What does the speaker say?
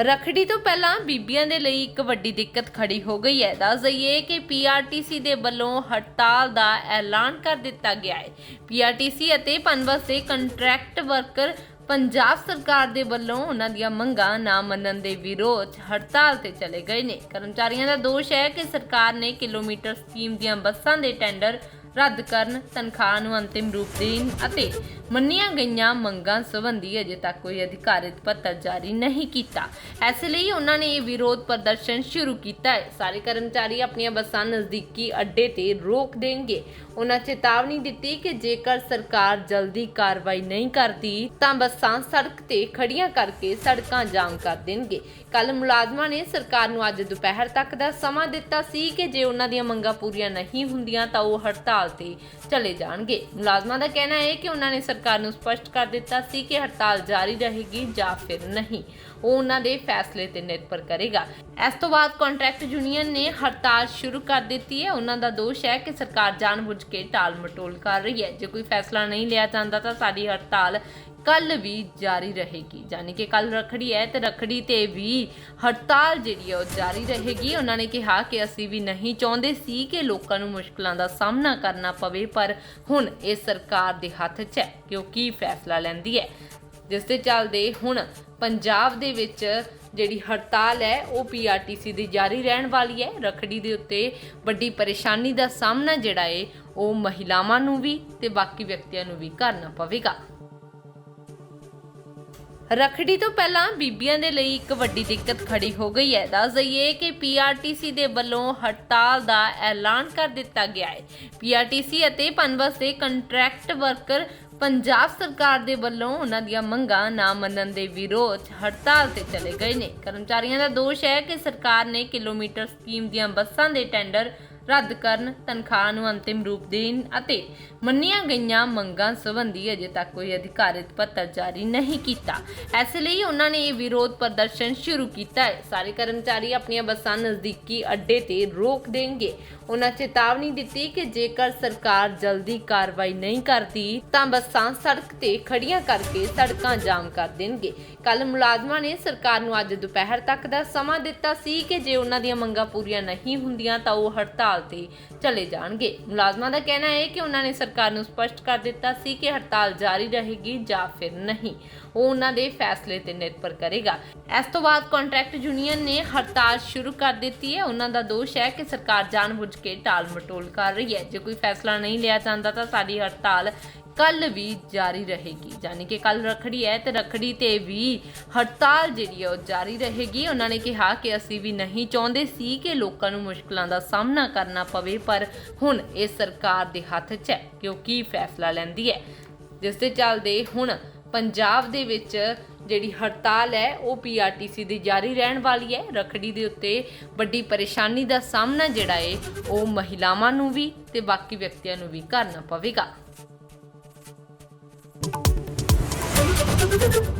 ਰਖੜੀ ਤੋਂ ਪਹਿਲਾਂ ਬੀਬੀਆਂ ਦੇ ਲਈ ਇੱਕ ਵੱਡੀ ਦਿੱਕਤ ਖੜੀ ਹੋ ਗਈ ਹੈ। ਦੱਸ ਦਈਏ ਕਿ ਪੀਆਰਟੀਸੀ ਦੇ ਵੱਲੋਂ ਹੜਤਾਲ ਦਾ ਐਲਾਨ ਕਰ ਦਿੱਤਾ ਗਿਆ ਹੈ। ਪੀਆਰਟੀਸੀ ਅਤੇ ਪਨਬਸ ਦੇ ਕੰਟਰੈਕਟ ਵਰਕਰ ਪੰਜਾਬ ਸਰਕਾਰ ਦੇ ਵੱਲੋਂ ਉਹਨਾਂ ਦੀਆਂ ਮੰਗਾਂ ਨਾ ਮੰਨਣ ਦੇ ਵਿਰੋਧ 'ਚ ਹੜਤਾਲ ਤੇ ਚਲੇ ਗਏ ਨੇ। ਕਰਮਚਾਰੀਆਂ ਦਾ ਦੋਸ਼ ਹੈ ਕਿ ਸਰਕਾਰ ਨੇ ਕਿਲੋਮੀਟਰ ਸਕੀਮ ਦੀਆਂ ਬੱਸਾਂ ਦੇ ਟੈਂਡਰ ਰੱਦ ਕਰਨ, ਤਨਖਾਹ ਨੂੰ ਅੰਤਿਮ ਰੂਪ ਦੇਣ ਅਤੇ ਮੰਨੀਆਂ ਗਈਆਂ ਮੰਗਾਂ ਸੰਬੰਧੀ ਅਜੇ ਤੱਕ ਕੋਈ ਅਧਿਕਾਰਿਤ ਪੱਤਰ ਜਾਰੀ ਨਹੀਂ ਕੀਤਾ। ਇਸ ਲਈ ਉਹਨਾਂ ਨੇ ਇਹ ਵਿਰੋਧ ਪ੍ਰਦਰਸ਼ਨ ਸ਼ੁਰੂ ਕੀਤਾ ਹੈ। ਸਾਰੇ ਕਰਮਚਾਰੀ ਆਪਣੀਆਂ ਬੱਸਾਂ ਨਜ਼ਦੀਕੀ ਅੱਡੇ ਤੇ ਰੋਕ ਦੇਣਗੇ। ਉਹਨਾਂ ਚੇਤਾਵਨੀ ਦਿੱਤੀ ਕਿ ਜੇਕਰ ਸਰਕਾਰ ਜਲਦੀ ਕਾਰਵਾਈ ਨਹੀਂ ਕਰਦੀ, ਤਾਂ ਬੱਸਾਂ ਸੜਕ ਤੇ ਖੜੀਆਂ ਕਰਕੇ ਸੜਕਾਂ ਜਾਮ ਕਰ ਦੇਣਗੇ। ਕੱਲ ਮੁਲਾਜ਼ਮਾਂ ਨੇ ਸਰਕਾਰ ਨੂੰ ਅੱਜ ਦੁਪਹਿਰ ਤੱਕ ਦਾ ਸਮਾਂ ਦਿੱਤਾ ਸੀ ਕਿ ਜੇ ਉਹਨਾਂ ਦੀਆਂ ਮੰਗਾਂ ਪੂਰੀਆਂ ਨਹੀਂ ਹੁੰਦੀਆਂ, ਤਾਂ ਉਹ ਹੜਤਾਲ ਤੇ ਚਲੇ ਜਾਣਗੇ। ਮੁਲਾਜ਼ਮਾਂ ਦਾ ਕਹਿਣਾ ਹੈ ਕਿ ਉਹਨਾਂ ਨੇ ਸਰਕਾਰ ਨੂੰ ਸਪਸ਼ਟ ਕਰ ਦਿੱਤਾ ਸੀ ਕਿ ਹੜਤਾਲ ਜਾਰੀ ਰਹੇਗੀ ਜਾਂ ਫਿਰ ਨਹੀਂ। ਉਹ ਉਹਨਾਂ ਦੇ ਫੈਸਲੇ ਤੇ ਨਿਰਭਰ ਕਰੇਗਾ। ਇਸ ਤੋਂ ਬਾਅਦ ਕੰਟਰੈਕਟ ਯੂਨੀਅਨ ਨੇ ਹੜਤਾਲ ਸ਼ੁਰੂ ਕਰ ਦਿੱਤੀ ਹੈ। ਉਹਨਾਂ ਦਾ ਦੋਸ਼ ਹੈ ਕਿ ਸਰਕਾਰ ਜਾਣਬੁੱਝ ਕੇ ਟਾਲ ਮਟੋਲ ਕਰ ਰਹੀ ਹੈ। ਜੇ ਕੋਈ ਫੈਸਲਾ ਨਹੀਂ ਲਿਆ ਜਾਂਦਾ ਤਾਂ ਸਾਡੀ ਹੜਤਾਲ ਕੱਲ ਵੀ ਜਾਰੀ ਰਹੇਗੀ। ਯਾਨੀ ਕਿ ਕੱਲ ਰਖੜੀ ਹੈ ਤੇ ਰਖੜੀ ਤੇ ਵੀ ਹੜਤਾਲ ਜਿਹੜੀ ਹੈ ਉਹ ਜਾਰੀ ਰਹੇਗੀ। ਉਹਨਾਂ ਨੇ ਕਿਹਾ ਕਿ ਅਸੀਂ ਵੀ ਨਹੀਂ ਚਾਹੁੰਦੇ ਸੀ ਕਿ ਲੋਕਾਂ ਨੂੰ ਮੁਸ਼ਕਲਾਂ ਦਾ ਸਾਹਮਣਾ ਕਰਨਾ ਪਵੇ, ਪਰ ਹੁਣ ਇਹ ਸਰਕਾਰ ਦੇ ਹੱਥ 'ਚ ਹੈ ਕਿ ਉਹ ਕੀ ਫੈਸਲਾ ਲੈਂਦੀ ਹੈ ਜਿਸ ਦੇ ਚੱਲਦੇ ਹੁਣ ਪੰਜਾਬ ਦੇ ਵਿੱਚ ਜਿਹੜੀ ਹੜਤਾਲ ਹੈ ਉਹ ਪੀਆਰਟੀਸੀ ਦੀ ਜਾਰੀ ਰਹਿਣ ਵਾਲੀ ਹੈ ਰਖੜੀ ਦੇ ਉੱਤੇ ਵੱਡੀ ਪਰੇਸ਼ਾਨੀ ਦਾ ਸਾਹਮਣਾ ਜਿਹੜਾ ਹੈ ਉਹ ਮਹਿਲਾਵਾਂ ਨੂੰ ਵੀ ਤੇ ਬਾਕੀ ਵਿਅਕਤੀਆਂ ਨੂੰ ਵੀ ਕਰਨਾ ਪਵੇਗਾ। ਰਖੜੀ ਤੋਂ ਪਹਿਲਾਂ ਬੀਬੀਆਂ ਦੇ ਲਈ ਇੱਕ ਵੱਡੀ ਦਿੱਕਤ ਖੜੀ ਹੋ ਗਈ ਹੈ। ਦੱਸ ਦਈਏ ਕਿ ਪੀਆਰਟੀਸੀ ਦੇ ਵੱਲੋਂ ਹੜਤਾਲ ਦਾ ਐਲਾਨ ਕਰ ਦਿੱਤਾ ਗਿਆ ਹੈ। ਪੀਆਰਟੀਸੀ ਅਤੇ ਪਨਬਸ ਦੇ ਕੰਟਰੈਕਟ ਵਰਕਰ ਪੰਜਾਬ ਸਰਕਾਰ ਦੇ ਵੱਲੋਂ ਉਹਨਾਂ ਦੀਆਂ ਮੰਗਾਂ ਨਾ ਮੰਨਣ ਦੇ ਵਿਰੋਧ ਹੜਤਾਲ ਤੇ ਚਲੇ ਗਏ ਨੇ। ਕਰਮਚਾਰੀਆਂ ਦਾ ਦੋਸ਼ ਹੈ ਕਿ ਸਰਕਾਰ ਨੇ ਕਿਲੋਮੀਟਰ ਸਕੀਮ ਦੀਆਂ ਬੱਸਾਂ ਦੇ ਟੈਂਡਰ ਰੱਦ ਕਰਨ, ਤਨਖਾਹ ਨੂੰ ਅੰਤਿਮ ਰੂਪ ਦੇਣ ਅਤੇ ਮੰਨੀਆਂ ਗਈਆਂ ਮੰਗਾਂ ਸੰਬੰਧੀ ਅਜੇ ਤੱਕ ਕੋਈ ਅਧਿਕਾਰਿਤ ਪੱਤਰ ਜਾਰੀ ਨਹੀਂ ਕੀਤਾ। ਇਸ ਲਈ ਉਹਨਾਂ ਨੇ ਇਹ ਵਿਰੋਧ ਪ੍ਰਦਰਸ਼ਨ ਸ਼ੁਰੂ ਕੀਤਾ ਹੈ। ਸਾਰੇ ਕਰਮਚਾਰੀ ਆਪਣੀਆਂ ਬੱਸਾਂ ਨਜ਼ਦੀਕੀ ਅੱਡੇ ਤੇ ਰੋਕ ਦੇਣਗੇ। ਉਹਨਾਂ ਚੇਤਾਵਨੀ ਦਿੱਤੀ ਕਿ ਜੇਕਰ ਸਰਕਾਰ ਜਲਦੀ ਕਾਰਵਾਈ ਨਹੀਂ ਕਰਦੀ, ਤਾਂ ਬੱਸਾਂ ਸੜਕ ਤੇ ਖੜੀਆਂ ਕਰਕੇ ਸੜਕਾਂ ਜਾਮ ਕਰ ਦੇਣਗੇ। ਕੱਲ ਮੁਲਾਜ਼ਮਾਂ ਨੇ ਸਰਕਾਰ ਨੂੰ ਅੱਜ ਦੁਪਹਿਰ ਤੱਕ ਦਾ ਸਮਾਂ ਦਿੱਤਾ ਸੀ ਕਿ ਜੇ ਉਹਨਾਂ ਦੀਆਂ ਮੰਗਾਂ ਪੂਰੀਆਂ ਨਹੀਂ ਹੁੰਦੀਆਂ, ਤਾਂ ਉਹ ਹੜਤਾਲ ਤੇ ਚਲੇ ਜਾਣਗੇ। ਮੁਲਾਜ਼ਮਾਂ ਦਾ ਕਹਿਣਾ ਹੈ ਕਿ ਉਹਨਾਂ ਨੇ ਸਰਕਾਰ ਨੂੰ ਸਪਸ਼ਟ ਕਰ ਦਿੱਤਾ ਸੀ ਕਿ ਹੜਤਾਲ ਜਾਰੀ ਰਹੇਗੀ ਜਾਂ ਫਿਰ ਨਹੀਂ। ਉਹ ਉਹਨਾਂ ਦੇ ਫੈਸਲੇ ਤੇ ਨਿਰਭਰ ਕਰੇਗਾ। ਇਸ ਤੋਂ ਬਾਅਦ ਕੰਟਰੈਕਟ ਯੂਨੀਅਨ ਨੇ ਹੜਤਾਲ ਸ਼ੁਰੂ ਕਰ ਦਿੱਤੀ ਹੈ। ਉਹਨਾਂ ਦਾ ਦੋਸ਼ ਹੈ ਕਿ ਸਰਕਾਰ ਜਾਣਬੁੱਝ ਕੇ ਟਾਲ ਮਟੋਲ ਕਰ ਰਹੀ ਹੈ। ਜੇ ਕੋਈ ਫੈਸਲਾ ਨਹੀਂ ਲਿਆ ਜਾਂਦਾ ਤਾਂ ਸਾਡੀ ਹੜਤਾਲ ਕੱਲ ਵੀ ਜਾਰੀ ਰਹੇਗੀ। ਯਾਨੀ ਕਿ ਕੱਲ ਰਖੜੀ ਹੈ ਤੇ ਰਖੜੀ ਤੇ ਵੀ ਹੜਤਾਲ ਜਿਹੜੀ ਹੈ ਉਹ ਜਾਰੀ ਰਹੇਗੀ। ਉਹਨਾਂ ਨੇ ਕਿਹਾ ਕਿ ਅਸੀਂ ਵੀ ਨਹੀਂ ਚਾਹੁੰਦੇ ਸੀ ਕਿ ਲੋਕਾਂ ਨੂੰ ਮੁਸ਼ਕਲਾਂ ਦਾ ਸਾਹਮਣਾ ਕਰਨਾ ਪਵੇ, ਪਰ ਹੁਣ ਇਹ ਸਰਕਾਰ ਦੇ ਹੱਥ 'ਚ ਹੈ ਕਿ ਉਹ ਕੀ ਫੈਸਲਾ ਲੈਂਦੀ ਹੈ। ਜਿਸ ਦੇ ਚੱਲਦੇ ਹੁਣ ਪੰਜਾਬ ਦੇ ਵਿੱਚ ਜਿਹੜੀ ਹੜਤਾਲ ਹੈ, ਉਹ ਪੀਆਰਟੀਸੀ ਦੀ ਜਾਰੀ ਰਹਿਣ ਵਾਲੀ ਹੈ। ਰਖੜੀ ਦੇ ਉੱਤੇ ਵੱਡੀ ਪਰੇਸ਼ਾਨੀ ਦਾ ਸਾਹਮਣਾ ਜਿਹੜਾ ਹੈ, ਉਹ ਮਹਿਲਾਵਾਂ ਨੂੰ ਵੀ ਤੇ ਬਾਕੀ ਵਿਅਕਤੀਆਂ ਨੂੰ ਵੀ ਕਰਨਾ ਪਵੇਗਾ। Thank you.